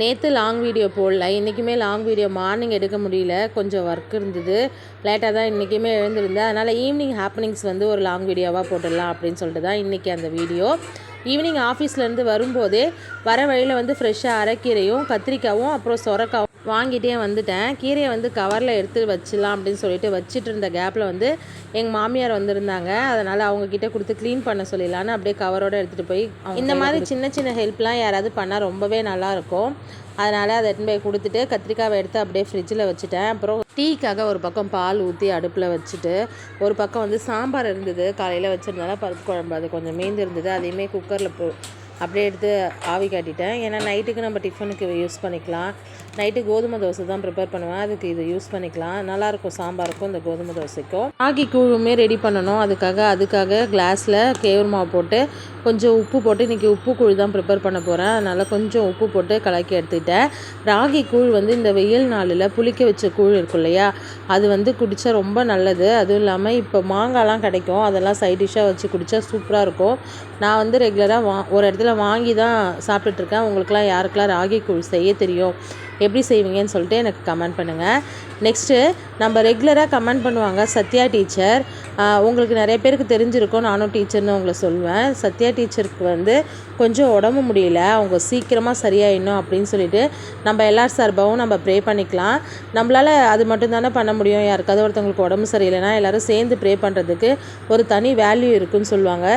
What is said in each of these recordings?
நேற்று long video போடல. இன்றைக்குமே லாங் வீடியோ மார்னிங் எடுக்க முடியல. கொஞ்சம் ஒர்க் இருந்தது. லேட்டாக தான் இன்றைக்குமே எழுந்திருந்தேன். அதனால் ஈவினிங் ஹாப்பனிங்ஸ் வந்து ஒரு லாங் வீடியோவாக போட்டுடலாம் அப்படின்னு சொல்லிட்டு தான் இன்றைக்கி அந்த வீடியோ ஈவினிங் ஆஃபீஸ்லேருந்து வரும்போதே வர வழியில் வந்து ஃப்ரெஷ்ஷாக அரைக்கீரையும் கத்திரிக்காவும் அப்புறம் சொரக்காவும் வாங்கிட்டே வந்துட்டேன். கீரையை வந்து கவரில் எடுத்து வச்சிடலாம் அப்படின்னு சொல்லிட்டு வச்சிட்டு இருந்த கேப்பில் வந்து எங்கள் மாமியார் வந்திருந்தாங்க. அதனால் அவங்கக்கிட்ட கொடுத்து க்ளீன் பண்ண சொல்லிடலான்னு அப்படியே கவரோடு எடுத்துகிட்டு போய் இந்த மாதிரி சின்ன சின்ன ஹெல்ப்லாம் யாராவது பண்ணால் ரொம்பவே நல்லாயிருக்கும் அதனால் அதை எடுத்துன்னு போய் கொடுத்துட்டு கத்திரிக்காவை எடுத்து அப்படியே ஃப்ரிட்ஜில் வச்சுட்டேன். அப்புறம் டீக்காக ஒரு பக்கம் பால் ஊற்றி அடுப்பில் வச்சுட்டு ஒரு பக்கம் வந்து சாம்பார் இருந்தது. காலையில் வச்சுருந்தால பருப்பு குழம்பு அது கொஞ்சம் மீந்து இருந்தது அதையுமே குக்கரில் போ அப்படியே எடுத்து ஆவி காட்டிட்டேன். ஏன்னா நைட்டுக்கு நம்ம டிஃபனுக்கு யூஸ் பண்ணிக்கலாம். நைட்டு கோதுமை தோசை தான் ப்ரிப்பேர் பண்ணுவேன். அதுக்கு இது யூஸ் பண்ணிக்கலாம். நல்லாயிருக்கும் சாம்பாருக்கும் இந்த கோதுமை தோசைக்கும். ராகி கூழுமே ரெடி பண்ணணும். அதுக்காக அதுக்காக கிளாஸில் கேவுர் மாவு போட்டு கொஞ்சம் உப்பு போட்டு இன்றைக்கி உப்பு கூழ் தான் ப்ரிப்பேர் பண்ண போகிறேன் அதனால் கொஞ்சம் உப்பு போட்டு கலக்கி எடுத்துக்கிட்டேன். ராகி கூழ் வந்து இந்த வெயில் நாளில் புளிக்க வச்ச கூழ் இருக்கும் இல்லையா? அது வந்து குடித்தா ரொம்ப நல்லது. அதுவும் இல்லாமல் இப்போ மாங்காய்லாம் கிடைக்கும். அதெல்லாம் சைட் டிஷ்ஷாக வச்சு குடித்தா சூப்பராக இருக்கும். நான் வந்து ரெகுலராக வா ஒரு இடத்துல வாங்கி தான் சாப்பிட்டுட்ருக்கேன் உங்களுக்குலாம் யாருக்கெல்லாம் ராகி கூழ் செய்ய தெரியும்? எப்படி செய்வீங்கன்னு சொல்லிட்டு எனக்கு கமெண்ட் பண்ணுங்கள் நெக்ஸ்ட்டு நம்ம ரெகுலராக கமெண்ட் பண்ணுவாங்க சத்யா டீச்சர் உங்களுக்கு நிறைய பேருக்கு தெரிஞ்சிருக்கும் நானும் டீச்சர்னு உங்களை சொல்லுவேன். சத்யா டீச்சருக்கு வந்து கொஞ்சம் உடம்பு முடியல அவங்க சீக்கிரமாக சரியாயிடணும் அப்படின்னு சொல்லிட்டு நம்ம எல்லார் சார்பாகவும் நம்ம ப்ரே பண்ணிக்கலாம். நம்மளால் அது மட்டும்தானே பண்ண முடியும். யாருக்காவது ஒருத்தவங்களுக்கு உடம்பு சரியில்லைனா எல்லோரும் சேர்ந்து ப்ரே பண்ணுறதுக்கு ஒரு தனி வேல்யூ இருக்குதுன்னு சொல்லுவாங்க.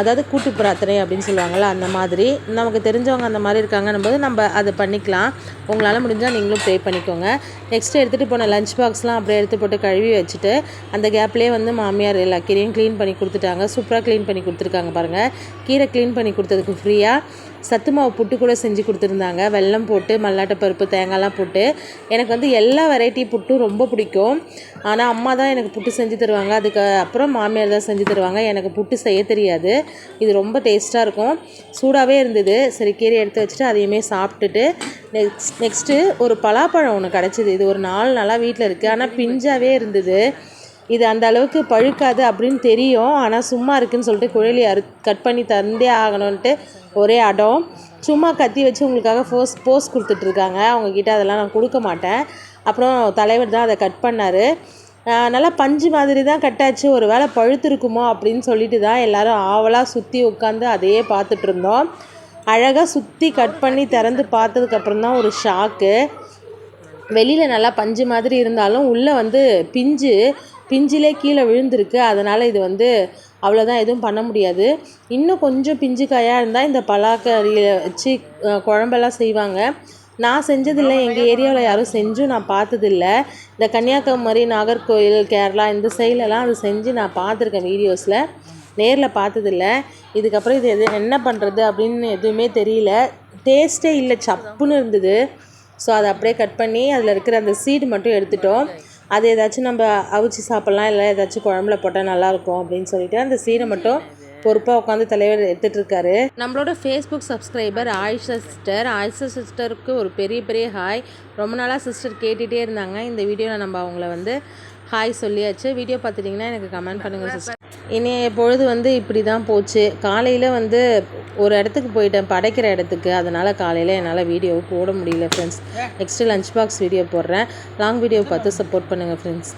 அதாவது கூட்டு பிரார்த்தனை அப்படின்னு சொல்லுவாங்கள்ல அந்த மாதிரி. நமக்கு தெரிஞ்சவங்க அந்த மாதிரி இருக்காங்கன்னும் போது நம்ம அதை பண்ணிக்கலாம். உங்களால் முடிஞ்சால் நீங்களும் ப்ரே பண்ணிக்கோங்க. நெக்ஸ்ட்டு எடுத்துகிட்டு போன லஞ்ச் பாக்ஸ்லாம் அப்படியே எடுத்து போட்டு கழுவி வச்சுட்டு அந்த கேப்லேயே வந்து மாமியார் எல்லா கீரையும் க்ளீன் பண்ணி கொடுத்துட்டாங்க. சூப்பராக க்ளீன் பண்ணி கொடுத்துருக்காங்க பாருங்கள் கீரை க்ளீன் பண்ணி கொடுத்ததுக்கு ஃப்ரீயாக சத்து மாவு புட்டு கூட செஞ்சு கொடுத்துருந்தாங்க. வெல்லம் போட்டு மல்லாட்டை பருப்பு தேங்காய்லாம் போட்டு. எனக்கு வந்து எல்லா வெரைட்டி புட்டும் ரொம்ப பிடிக்கும். ஆனால் அம்மா தான் எனக்கு புட்டு செஞ்சு தருவாங்க. அதுக்கு அப்புறம் மாமியார் தான் செஞ்சு தருவாங்க. எனக்கு புட்டு செய்ய தெரியாது. இது ரொம்ப டேஸ்ட்டாக இருக்கும். சூடாகவே இருந்தது. சரி கீரை எடுத்து வச்சுட்டு அதையுமே சாப்பிட்டுட்டு நெக்ஸ்ட் நெக்ஸ்ட்டு ஒரு பலாப்பழம் ஒன்று கிடச்சிது. இது ஒரு நாலு நாளாக வீட்டில் இருக்குது ஆனால் பிஞ்சாகவே இருந்தது. இது அந்த அளவுக்கு பழுக்காது அப்படின்னு தெரியும். ஆனால் சும்மா இருக்குன்னு சொல்லிட்டு குழலி அறு கட் பண்ணி தந்தே ஆகணும்ன்ட்டு ஒரே அடம். சும்மா கத்தி வச்சு உங்களுக்காக ஃபோஸ் போஸ் கொடுத்துட்ருக்காங்க அவங்கக்கிட்ட அதெல்லாம் நான் கொடுக்க மாட்டேன். அப்புறம் தலைவர் தான் அதை கட் பண்ணார். நல்லா பஞ்சு மாதிரி தான் கட்டாச்சு ஒரு வேளை பழுத்திருக்குமோ அப்படின்னு சொல்லிட்டு தான் எல்லோரும் ஆவலாக சுற்றி உட்காந்து அதையே பார்த்துட்ருந்தோம் அழகாக சுற்றி கட் பண்ணி திறந்து பார்த்ததுக்கப்புறம் தான் ஒரு ஷாக்கு வெளியில் நல்லா பஞ்சு மாதிரி இருந்தாலும் உள்ளே வந்து பிஞ்சு பிஞ்சிலே கீழே விழுந்திருக்கு. அதனால் இது வந்து அவ்வளோதான் எதுவும் பண்ண முடியாது. இன்னும் கொஞ்சம் பிஞ்சு காயாக இருந்தால் இந்த பலாக்கறியை வச்சு குழம்பெல்லாம் செய்வாங்க. நான் செஞ்சதில்லை. எங்கள் ஏரியாவில் யாரும் செஞ்சும் நான் பார்த்ததில்ல. இந்த கன்னியாகுமரி நாகர்கோவில் கேரளா இந்த சைட்லலாம் அது செஞ்சு நான் பார்த்துருக்கேன் வீடியோஸில். நேரில் பார்த்ததில்ல. இதுக்கப்புறம் இது எது என்ன பண்ணுறது அப்படின்னு எதுவுமே தெரியல. டேஸ்ட்டே இல்லை. சப்புன்னு இருந்தது. ஸோ அதை அப்படியே கட் பண்ணி அதில் இருக்கிற அந்த சீடு மட்டும் எடுத்துட்டோம். அது ஏதாச்சும் நம்ம அவிச்சு சாப்பிட்லாம் இல்லை ஏதாச்சும் குழம்புல போட்டால் நல்லாயிருக்கும் அப்படின்னு சொல்லிட்டு அந்த சீனை மட்டும் பொறுப்பாக உட்காந்து தலைவர் எடுத்துகிட்டு இருக்காரு. நம்மளோட Facebook subscriber Ayesha sister Ayesha சிஸ்டருக்கு ஒரு பெரிய பெரிய ஹாய் ரொம்ப நாளாக சிஸ்டர் கேட்டுகிட்டே இருந்தாங்க. இந்த வீடியோவில் நம்ம அவங்கள வந்து ஹாய் சொல்லியாச்சு. வீடியோ பார்த்துட்டிங்கன்னா எனக்கு கமெண்ட் பண்ணுங்கள் சிஸ்டர் இனிய பொழுது வந்து இப்படி தான் போச்சு. காலையில் வந்து ஒரு இடத்துக்கு போயிட்டேன் படைக்கிற இடத்துக்கு. அதனால் காலையில் என்னால் வீடியோ போட முடியல friends next lunch box video போடுறேன். லாங் வீடியோ பார்த்து சப்போர்ட் பண்ணுங்கள் ஃப்ரெண்ட்ஸ்